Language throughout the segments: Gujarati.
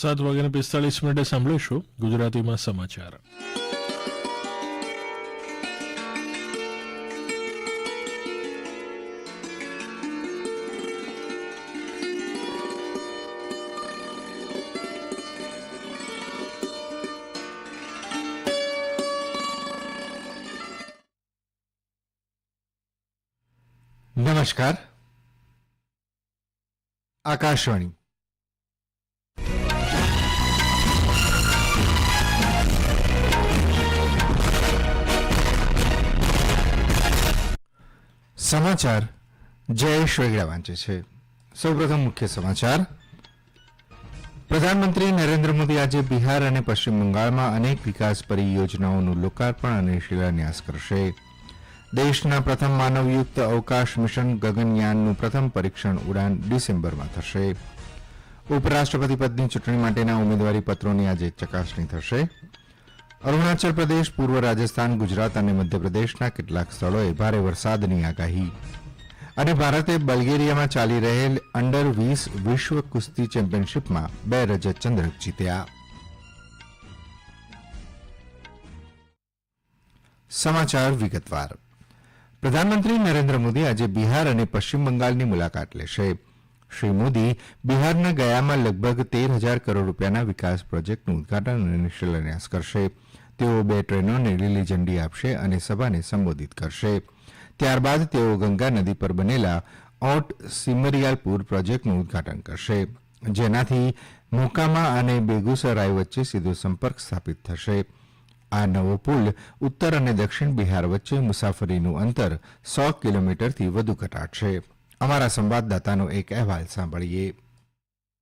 સાત વાગ્યાને પિસ્તાળીસ મિનિટે સાંભળીશું ગુજરાતીમાં સમાચાર. નમસ્કાર. આકાશવાણી. સમાચાર જયેશ વેગડા વાંચે છે. સૌપ્રથમ મુખ્ય સમાચાર. પ્રધાનમંત્રી નરેન્દ્ર મોદી આજે બિહાર અને પશ્ચિમ બંગાળમાં અનેક વિકાસ પરિયોજનાઓનું લોકાર્પણ અને શિલાન્યાસ કરશે. દેશના પ્રથમ માનવયુક્ત અવકાશ મિશન ગગનયાનનું પ્રથમ પરીક્ષણ ઉડાન ડિસેમ્બરમાં થશે. ઉપરાષ્ટ્રપતિ પદની ચૂંટણી માટેના ઉમેદવારી પત્રોની આજે ચકાસણી થશે. અરુણાચલ પ્રદેશ, પૂર્વ રાજસ્થાન, ગુજરાત અને મધ્યપ્રદેશના કેટલાક સ્થળોએ ભારે વરસાદની આગાહી. અને ભારતે બલ્ગેરિયામાં ચાલી રહેલ અંડર વીસ વિશ્વ કુસ્તી ચેમ્પિયનશીપમાં બે રજત ચંદ્રક જીત્યા. સમાચાર વિગતવાર. પ્રધાનમંત્રી નરેન્દ્ર મોદી આજે બિહાર અને પશ્ચિમ બંગાળની મુલાકાત લેશે. શ્રી મોદી બિહારના ગયામાં લગભગ તેર હજાર કરોડ રૂપિયાના વિકાસ પ્રોજેક્ટનું ઉદઘાટન અને શિલાન્યાસ કરશે. તેઓ બે ટ્રેનોને લીલી ઝંડી આપશે અને સભાને સંબોધિત કરશે. ત્યારબાદ તેઓ ગંગા નદી પર બનેલા ઓટ સિમરિયાલપુર પ્રોજેક્ટનું ઉદઘાટન કરશે. જેનાથી મોકામા અને બેગુસરાય વચ્ચે સીધો સંપર્ક સ્થાપિત થશે. આ નવો પુલ ઉત્તર અને દક્ષિણ બિહાર વચ્ચે મુસાફરીનું અંતર સો કિલોમીટરથી વધુ ઘટાડશે. અમારા સંવાદદાતાનો એક અહેવાલ સાંભળીએ.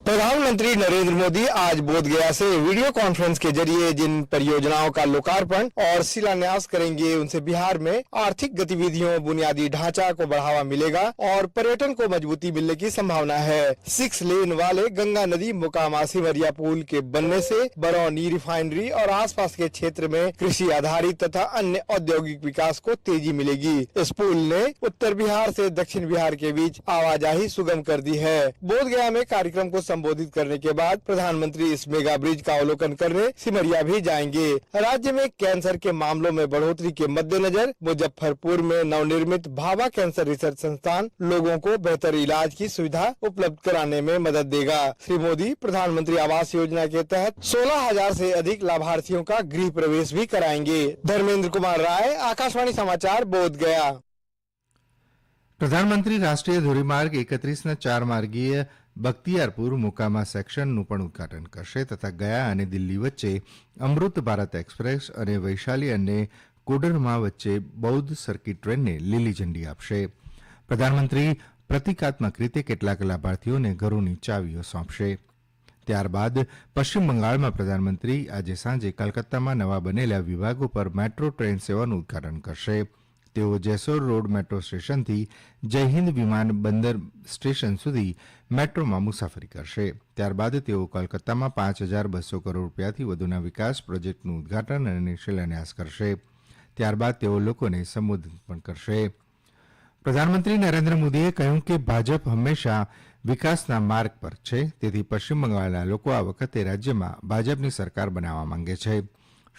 प्रधानमंत्री नरेंद्र मोदी आज बोधगया से वीडियो कॉन्फ्रेंस के ज़रिए जिन परियोजनाओं का लोकार्पण और शिलान्यास करेंगे, उनसे बिहार में आर्थिक गतिविधियों, बुनियादी ढांचा को बढ़ावा मिलेगा और पर्यटन को मजबूती मिलने की संभावना है। सिक्स लेन वाले गंगा नदी, मोकामा, सिमरिया पुल के बनने से बरौनी रिफाइनरी और आसपास के क्षेत्र में कृषि आधारित तथा अन्य औद्योगिक विकास को तेज़ी मिलेगी। इस पुल ने उत्तर बिहार ऐसी दक्षिण बिहार के बीच आवाजाही सुगम कर दी है। बोधगया में कार्यक्रम को संबोधित करने के बाद प्रधानमंत्री इस मेगा ब्रिज का अवलोकन करने सिमरिया भी जाएंगे राज्य में कैंसर के मामलों में बढ़ोतरी के मद्देनजर मुजफ्फरपुर में नवनिर्मित भाभा कैंसर रिसर्च संस्थान लोगों को बेहतर इलाज की सुविधा उपलब्ध कराने में मदद देगा श्री मोदी प्रधानमंत्री आवास योजना के तहत सोलह हजार ऐसी अधिक लाभार्थियों का गृह प्रवेश भी कराएंगे धर्मेंद्र कुमार राय आकाशवाणी समाचार बोध गया પ્રધાનમંત્રી રાષ્ટ્રીય ધોરીમાર્ગ એકત્રીસના ચાર માર્ગીય બખ્તિયારપુર મુકામા સેક્શનનું પણ ઉદઘાટન કરશે તથા ગયા અને દિલ્હી વચ્ચે અમૃત ભારત એક્સપ્રેસ અને વૈશાલી અને કોડરમાં વચ્ચે બૌદ્ધ સર્કિટ ટ્રેનને લીલી ઝંડી આપશે. પ્રધાનમંત્રી પ્રતિકાત્મક રીતે કેટલાક લાભાર્થીઓને ઘરોની ચાવીઓ સોંપશે. ત્યારબાદ પશ્ચિમ બંગાળમાં પ્રધાનમંત્રી આજે સાંજે કલકત્તામાં નવા બનેલા વિભાગો પર મેટ્રો ટ્રેન સેવાનું ઉદઘાટન કરશે. તેઓ જેસોર રોડ મેટ્રો સ્ટેશનથી જયહિંદ વિમાન બંદર સ્ટેશન સુધી મેટ્રોમાં મુસાફરી કરશે. ત્યારબાદ તેઓ કોલકાતામાં પાંચ હજાર બસો કરોડ રૂપિયાથી વધુના વિકાસ પ્રોજેક્ટનું ઉદઘાટન અને શિલાન્યાસ કરશે. ત્યારબાદ તેઓ લોકોને સંબોધન પણ કરશે. પ્રધાનમંત્રી નરેન્દ્ર મોદીએ કહ્યું કે ભાજપ હંમેશા વિકાસના માર્ગ પર છે, તેથી પશ્ચિમ બંગાળના લોકો આ વખતે રાજ્યમાં ભાજપની સરકાર બનાવવા માંગે છે.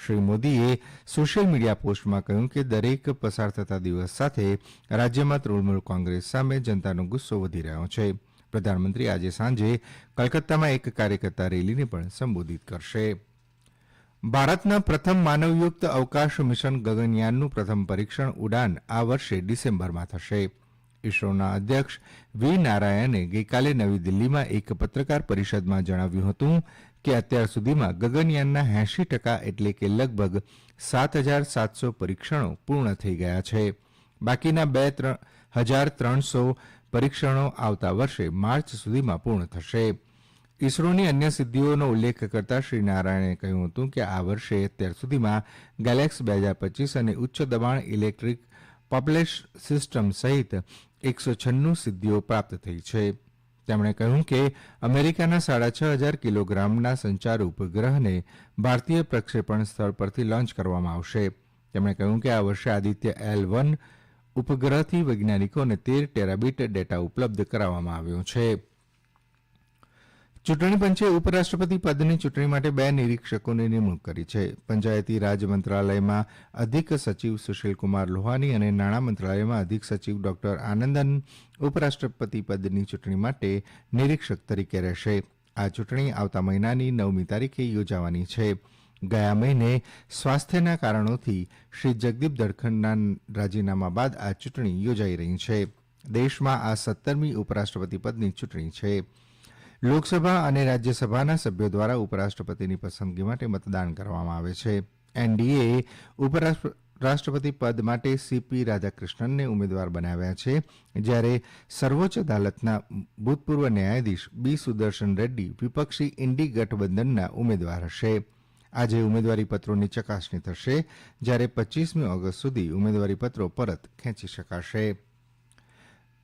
શ્રી મોદીએ સોશિયલ મીડિયા પોસ્ટમાં કહ્યું કે દરેક પસાર થતા દિવસ સાથે રાજ્યમાં તૃણમૂલ કોંગ્રેસ સામે જનતાનો ગુસ્સો વધી રહ્યો છે. પ્રધાનમંત્રી આજે સાંજે કલકત્તામાં એક કાર્યકર્તા રેલીને પણ સંબોધિત કરશે. ભારતના પ્રથમ માનવયુક્ત અવકાશ મિશન ગગનયાનનું પ્રથમ પરીક્ષણ ઉડાન આ વર્ષે ડિસેમ્બરમાં થશે. ઇસરોના અધ્યક્ષ વી નારાયણે ગઈકાલે નવી દિલ્હીમાં એક પત્રકાર પરિષદમાં જણાવ્યું હતું કે અત્યાર સુધીમાં ગગનયાનના એંશી ટકા એટલે કે લગભગ સાત હજાર સાતસો પરીક્ષણો પૂર્ણ થઈ ગયા છે. બાકીના બે હજાર ત્રણસો પરીક્ષણો આવતા વર્ષે માર્ચ સુધીમાં પૂર્ણ થશે. ઇસરોની અન્ય સિદ્ધિઓનો ઉલ્લેખ કરતા શ્રી નારાયણે કહ્યું હતું કે આ વર્ષે અત્યાર સુધીમાં ગેલેક્સ બે હજાર પચીસ અને ઉચ્ચ દબાણ ઇલેક્ટ્રિક પોપ્યુલેશ સિસ્ટમ સહિત એકસો છન્નું સિદ્ધિઓ પ્રાપ્ત થઈ છે. તેમણે કહ્યું કે અમેરિકાના સાડા છ હજાર કિલોગ્રામના સંચાર ઉપગ્રહને ભારતીય પ્રક્ષેપણ સ્થળ પરથી લોન્ચ કરવામાં આવશે. તેમણે કહ્યું કે આ વર્ષે આદિત્ય એલ વન ઉપગ્રહથી વૈજ્ઞાનિકોને તેર ટેરાબીટ ડેટા ઉપલબ્ધ કરાવવામાં આવ્યો છે. ચૂંટણી પંચે ઉપરાષ્ટ્રપતિ પદની ચૂંટણી માટે બે નિરીક્ષકોની નિમણૂક કરી છે. પંચાયતી રાજ મંત્રાલયમાં અધિક સચિવ સુશીલકુમાર લોહાની અને નાણાં મંત્રાલયમાં અધિક સચિવ ડોક્ટર આનંદન ઉપરાષ્ટ્રપતિ પદની ચૂંટણી માટે નિરીક્ષક તરીકે રહેશે. આ ચૂંટણી આવતા મહિનાની નવમી તારીખે યોજાવાની છે. ગયા મહિને સ્વાસ્થ્યના કારણોથી શ્રી જગદીપ ધડખડના રાજીનામા બાદ આ ચૂંટણી યોજાઈ રહી છે. દેશમાં આ સત્તરમી ઉપરાષ્ટ્રપતિ પદની ચૂંટણી છે. લોકસભા અને રાજ્યસભાના સભ્યો દ્વારા ઉપરાષ્ટ્રપતિની પસંદગી માટે મતદાન કરવામાં આવે છે. એનડીએ ઉપરાષ્ટ્રપતિ પદ માટે સીપી રાધાકૃષ્ણનને ઉમેદવાર બનાવ્યા છે. જ્યારે સર્વોચ્ચ અદાલતના ભૂતપૂર્વ ન્યાયાધીશ બી સુદર્શન રેડ્ડી વિપક્ષી ઇન્ડી ગઠબંધનના ઉમેદવાર હશે. આજે ઉમેદવારી પત્રોની ચકાસણી થશે જ્યારે પચ્ચીસમી ઓગસ્ટ સુધી ઉમેદવારીપત્રો પરત ખેંચી શકાશે.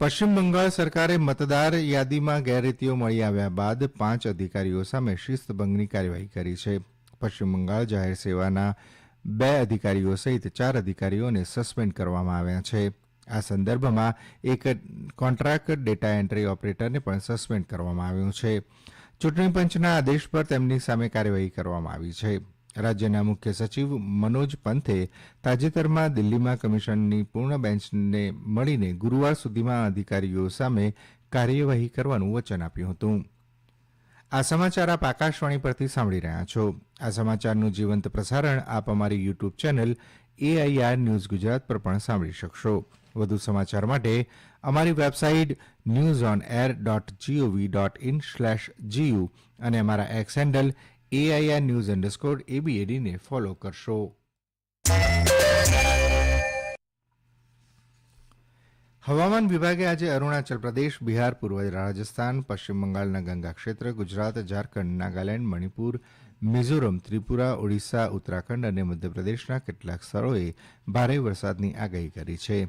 પશ્ચિમ બંગાળ સરકારે મતદાર યાદીમાં ગેરરીતિઓ મળી આવ્યા બાદ પાંચ અધિકારીઓ સામે શિસ્તભંગની કાર્યવાહી કરી છે. પશ્ચિમ બંગાળ જાહેર સેવાના બે અધિકારીઓ સહિત ચાર અધિકારીઓને સસ્પેન્ડ કરવામાં આવ્યા છે. આ સંદર્ભમાં એક કોન્ટ્રાક્ટ ડેટા એન્ટ્રી ઓપરેટરને પણ સસ્પેન્ડ કરવામાં આવ્યું છે. ચૂંટણી પંચના આદેશ પર તેમની સામે કાર્યવાહી કરવામાં આવી છે. રાજ્યના મુખ્ય સચિવ મનોજ પંથે તાજેતરમાં દિલ્હીમાં કમિશનની પૂર્ણ બેન્ચને મળીને ગુરૂવાર સુધીમાં અધિકારીઓ સામે કાર્યવાહી કરવાનું વચન આપ્યું હતું. આ સમાચાર આપ આકાશવાણી પરથી સાંભળી રહ્યા છો. આ સમાચારનું જીવંત પ્રસારણ આપ અમારી YouTube channel AIR news Gujarat પર પણ સાંભળી શકશો. વધુ સમાચાર માટે અમારી website news on air dot gov dot in slash GU અને અમારા X handle AIR news underscore એબીએડીને follow કરશો. હવામાન વિભાગે આજે અરુણાચલ પ્રદેશ, બિહાર પૂર્વ રાજસ્થાન, પશ્ચિમ બંગાળના ગંગા ક્ષેત્ર, ગુજરાત, ઝારખંડ, નાગાલેન્ડ, મણિપુર, મિઝોરમ, ત્રિપુરા, ઓડિશા, ઉત્તરાખંડ અને મધ્યપ્રદેશના કેટલાક સ્થળોએ ભારે વરસાદની આગાહી કરી છે.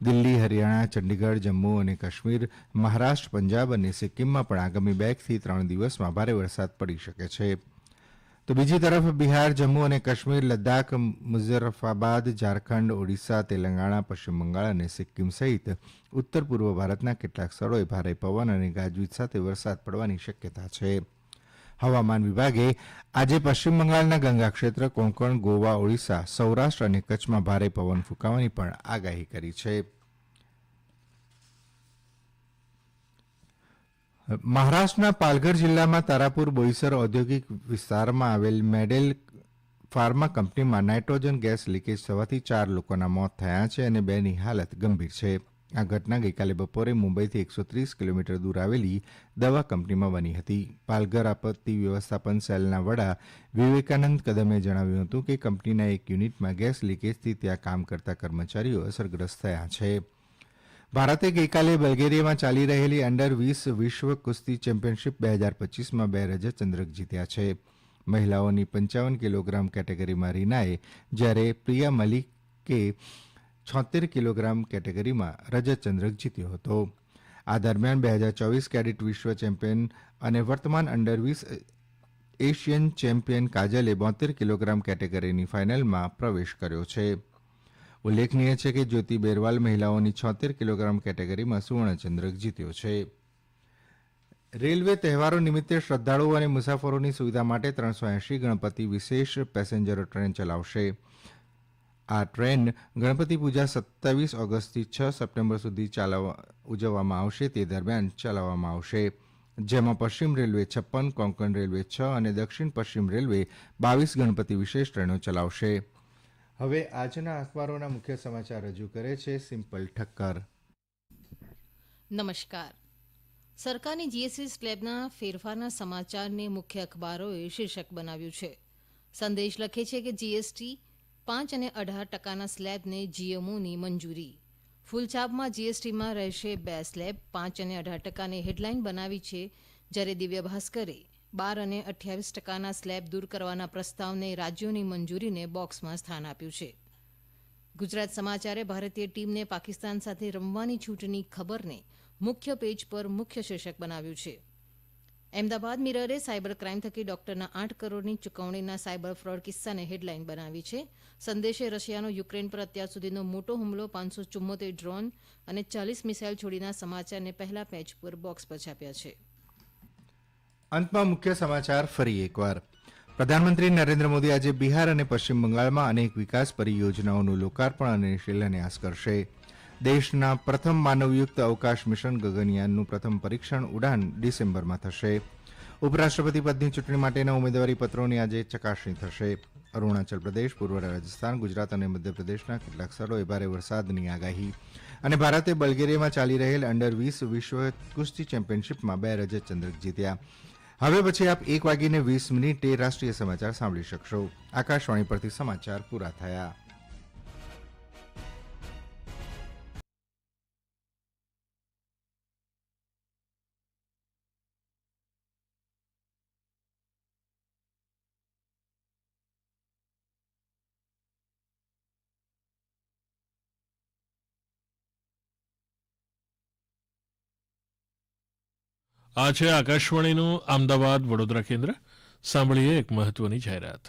દિલ્હી, હરિયાણા, ચંડીગઢ, જમ્મુ અને કાશ્મીર, મહારાષ્ટ્ર, પંજાબ અને સિક્કિમમાં પણ આગામી બેથી ત્રણ દિવસમાં ભારે વરસાદ પડી શકે છે. તો બીજી તરફ બિહાર, જમ્મુ અને કાશ્મીર, લદ્દાખ, મુઝફ્ફરાબાદ, ઝારખંડ, ઓડિશા, તેલંગાણા, પશ્ચિમ બંગાળ અને સિક્કિમ સહિત ઉત્તર પૂર્વ ભારતના કેટલાક સ્થળોએ ભારે પવન અને ગાજવીજ સાથે વરસાદ પડવાની શક્યતા છે. હવામાન વિભાગે આજે પશ્ચિમ બંગાળના ગંગા ક્ષેત્ર, કોંકણ, ગોવા, ઓડિશા, સૌરાષ્ટ્ર અને કચ્છમાં ભારે પવન ફૂંકાવાની પણ આગાહી કરી છે. મહારાષ્ટ્રના પાલઘર જિલ્લામાં તારાપુર બોઈસર ઔદ્યોગિક વિસ્તારમાં આવેલ મેડેલ ફાર્મા કંપનીમાં નાઇટ્રોજન ગેસ લીકેજ થવાથી ચાર લોકોના મોત થયા છે અને બેની હાલત ગંભીર છે. આ ઘટના ગઈકાલે બપોરે મુંબઈથી એકસો ત્રીસ કિલોમીટર દૂર આવેલી દવા કંપનીમાં બની હતી. પાલઘર આપત્તિ વ્યવસ્થાપન સેલના વડા વિવેકાનંદ કદમે જણાવ્યું હતું કે કંપનીના એક યુનિટમાં ગેસ લીકેજથી ત્યાં કામ કરતા કર્મચારીઓ અસરગ્રસ્ત થયા છે. ભારતે ગઈકાલે બલ્ગેરિયામાં ચાલી રહેલી અંડર વીસ વિશ્વ કુસ્તી ચેમ્પિયનશીપ બે હજાર પચીસમાં બે રજત ચંદ્રક જીત્યા છે. મહિલાઓની પંચાવન કિલોગ્રામ કેટેગરીમાં રીનાએ, જ્યારે પ્રિયા મલિકે છોતેર કિલોગ્રામ કેટેગરીમાં રજત ચંદ્રક જીત્યો હતો. આ દરમિયાન બે હજાર ચોવીસ કેડેટ વિશ્વ ચેમ્પિયન અને વર્તમાન અંડર વીસ એશિયન ચેમ્પિયન કાજલે બોતેર કિલોગ્રામ કેટેગરીની ફાઇનલમાં પ્રવેશ કર્યો છે. ઉલ્લેખનીય છે કે જ્યોતિ બેરવાલ મહિલાઓની છોતેર કિલોગ્રામ કેટેગરીમાં સુવર્ણચંદ્રક જીત્યો છે. રેલવે તહેવારો નિમિત્તે શ્રદ્ધાળુઓ અને મુસાફરોની સુવિધા માટે ત્રણસો એંશી ગણપતિ વિશેષ પેસેન્જર ટ્રેન ચલાવશે. આ ટ્રેન ગણપતિ પૂજા સત્તાવીસ ઓગસ્ટથી છ સપ્ટેમ્બર સુધી ઉજવવામાં આવશે. તે દરમિયાન ચલાવવામાં આવશે. જેમાં પશ્ચિમ રેલવે છપ્પન, કોંકણ રેલવે છ અને દક્ષિણ પશ્ચિમ રેલવે બાવીસ ગણપતિ વિશેષ ટ્રેનો ચલાવશે. હવે આજના અખબારોના મુખ્ય સમાચાર રજૂ કરે છે સિમ્પલ ઠક્કર. નમસ્કાર. સરકારની જીએસટી સ્લેબના ફેરફારના સમાચારને મુખ્ય અખબારોએ શીર્ષક બનાવ્યું છે. સંદેશ લખે છે કે જીએસટી પાંચ અને અઢાર ટકાના સ્લેબને જીએમઓની મંજૂરી. ફૂલછાપમાં જીએસટીમાં રહેશે બે સ્લેબ, પાંચ અને અઢાર ટકાની હેડલાઇન બનાવી છે જ્યારે દિવ્ય ભાસ્કરે બાર અને અઠ્યાવીસ ટકાના સ્લેબ દૂર કરવાના પ્રસ્તાવને રાજ્યોની મંજૂરીને બોક્સમાં સ્થાન આપ્યું છે. ગુજરાત સમાચારે ભારતીય ટીમને પાકિસ્તાન સાથે રમવાની છૂટની ખબરને મુખ્ય પેજ પર મુખ્ય શીર્ષક બનાવ્યું છે. અમદાવાદ મિરરે સાયબર ક્રાઇમ થકી ડોક્ટરના આઠ કરોડની ચૂકવણીના સાયબર ફ્રોડ કિસ્સાને હેડલાઇન બનાવી છે. સંદેશે રશિયાનો યુક્રેન પર અત્યાર સુધીનો મોટો હુમલો પાંચસો ચુમ્મોતેર ડ્રોન અને ચાલીસ મિસાઇલ છોડીના સમાચારને પહેલા પેજ પર બોક્સ પર છાપ્યા છે. અંતમાં મુખ્ય સમાચાર ફરી એકવાર. પ્રધાનમંત્રી નરેન્દ્ર મોદી આજે બિહાર અને પશ્ચિમ બંગાળમાં અનેક વિકાસ પરિયોજનાઓનું લોકાર્પણ અને શિલાન્યાસ કરશે. દેશના પ્રથમ માનવયુક્ત અવકાશ મિશન ગગનયાનનું પ્રથમ પરીક્ષણ ઉડાન ડિસેમ્બરમાં થશે. ઉપરાષ્ટ્રપતિ પદની ચૂંટણી માટેના ઉમેદવારી પત્રોની આજે ચકાસણી થશે. અરુણાચલ પ્રદેશ, પૂર્વ રાજસ્થાન, ગુજરાત અને મધ્યપ્રદેશના કેટલાક સ્થળોએ ભારે વરસાદની આગાહી. અને ભારતે બલ્ગેરિયામાં ચાલી રહેલ અંડર વીસ વિશ્વ કુસ્તી ચેમ્પિયનશીપમાં બે રજત ચંદ્રક જીત્યા. હવે પછી આપ એક વાગીને વીસ મિનિટે રાષ્ટ્રીય સમાચાર સાંભળી શકશો. આકાશવાણી પરથી સમાચાર પૂરા થયા. આ છે આકાશવાણીનું અમદાવાદ વડોદરા કેન્દ્ર સાંભળીએ એક મહત્વની જાહેરાત.